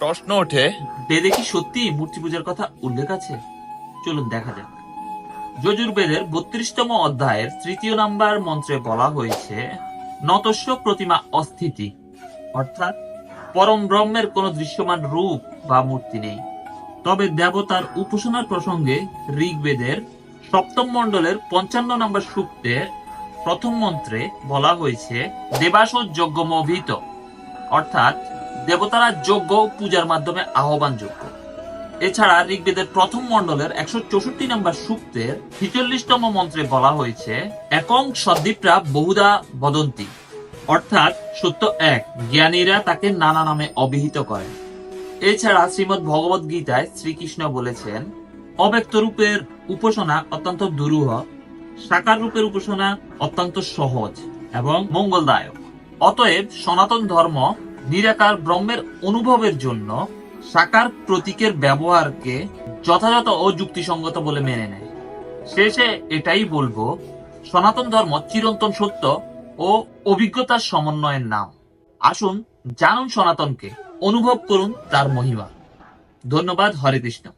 প্রশ্ন ওঠে বেদে কি সত্যি মূর্তি পূজার কথা উল্লেখ আছে? চলুন দেখা যাক। যজুর্বেদের বত্রিশতম অধ্যায়ের তৃতীয় নাম্বার মন্ত্রে বলা হয়েছে, নতস্য প্রতিমা অস্থিতি। অর্থাৎ, পরম ব্রহ্মের কোন দৃশ্যমান রূপ বা মূর্তি নেই। তবে দেবতার উপাসনার প্রসঙ্গে ঋগ্বেদের সপ্তম মণ্ডলের পঞ্চান্ন নম্বর সূক্তের প্রথম মন্ত্রে বলা হয়েছে দেবাস যজ্ঞমভিত অর্থাৎ দেবতারা যজ্ঞ পূজার মাধ্যমে আহ্বান যোগ্য এছাড়া ঋগ্বেদের প্রথম মণ্ডলের একশো চৌষট্টি নম্বর সূক্তের ছিচল্লিশতম মন্ত্রে বলা হয়েছে, একং সদ্দীপরা বহুদা বদন্তি। অর্থাৎ সত্য এক, জ্ঞানীরা তাকে নানা নামে অভিহিত করেন। এছাড়া শ্রীমদ ভগবত গীতায় শ্রীকৃষ্ণ বলেছেন, অব্যক্ত রূপের উপাসনা অত্যন্ত দুরূহ, সাকার রূপের উপাসনা অত্যন্ত সহজ এবং মঙ্গলদায়ক। অতএব সনাতন ধর্ম নিরাকার ব্রহ্মের অনুভবের জন্য সাকার প্রতীকের ব্যবহারকে যথাযথ ও যুক্তিসঙ্গত বলে মেনে নেয়। শেষে এটাই বলব, সনাতন ধর্ম চিরন্তন সত্য ও অভিজ্ঞতার সমন্বয়ের নাম। আসুন জানুন সনাতনকে, অনুভব করুন তার মহিমা। ধন্যবাদ, হরে কৃষ্ণ।